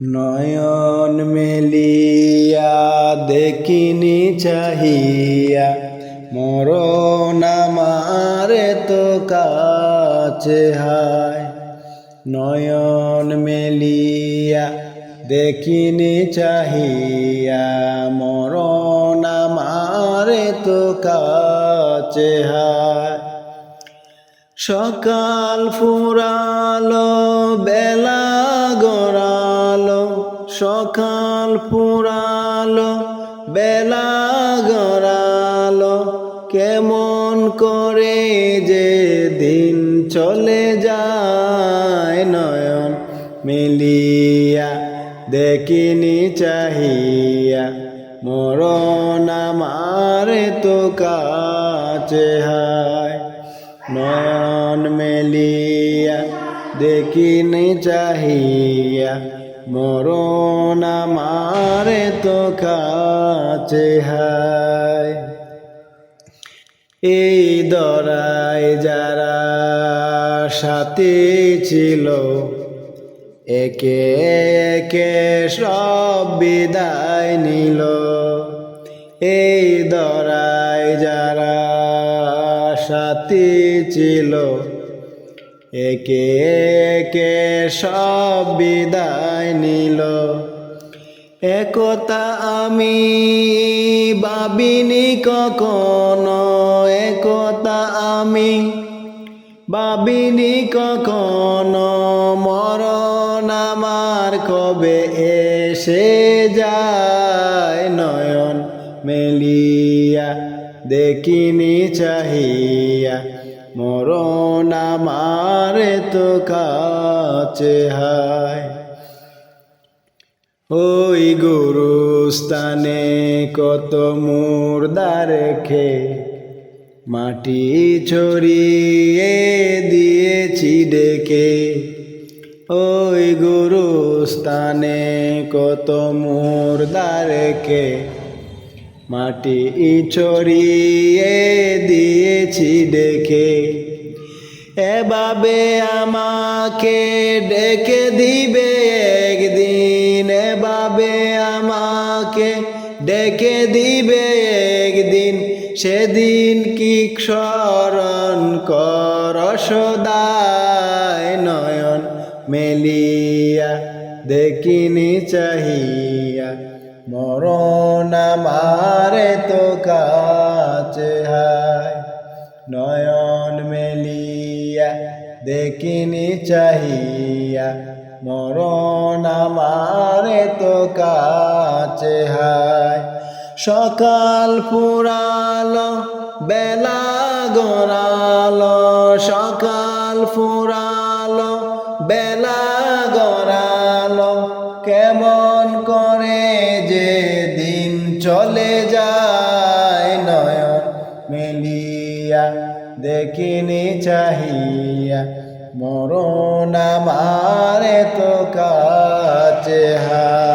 নয়ন মেলিয়া দেখিনি চাহিয়া, মরণ আমার তো কাছে হায়। নয়ন মেলিয়া দেখিনি চাহিয়া, মরণ আমার তো কাছে হায়। সকাল ফুরালো গড়ালো সকাল ফুরালো বেলা গড়ালো। কেমন করে যে দিন চলে যায় নয়ন মিলিয়া, দেখিনি চাহিয়া। মরণ আমার তো কাছে হায়। নয়ন মেলিয়া, দেখিনি চাহিয়া। মরণ আমার তো কাছে হায়। এই দরায় যারা সাথী ছিল, একে একে সব বিদায় নিল। এই দরায় যারা সাথী ছিল একে একে সব বিদায় নিল। একতা আমি ভাবিনি কখনো, একতা আমি ভাবিনি কখনো, মরণ আমার কবে এসে যায় নয়ন মেলিয়া, দেখিনি চাহিয়া। মরণ আমার তো কাছে হায়। ওই গুরুস্থানে কত মুর্দা রেখে মাটি ছড়িয়ে দিয়েছি ডেকে। ওই গুরুস্থানে কত মুর্দা রেখে মাটি ছড়িয়ে দিয়েছি ডেকে। এভাবে আমাকে ডেকে দিবে একদিন। এভাবে আমাকে ডেকে দিবে একদিন। সেদিন কি স্মরণ কর সদায় নয়ন মেলিয়া, দেখিনি চাহিয়া। মরণ আমারে তো কাছে হায়। নয়ন মেলিয়া দেখিনি চাহিয়া। মরণ আমারে তো কাছে হায়। সকাল ফুরালো, বেলা গড়ালো। সকাল ফুরালো, বেলা গড়ালো। কেমন যায় নয়ন মিলিয়া দেখিনি চাহিয়া। মরণ আমার তো কাছে হায়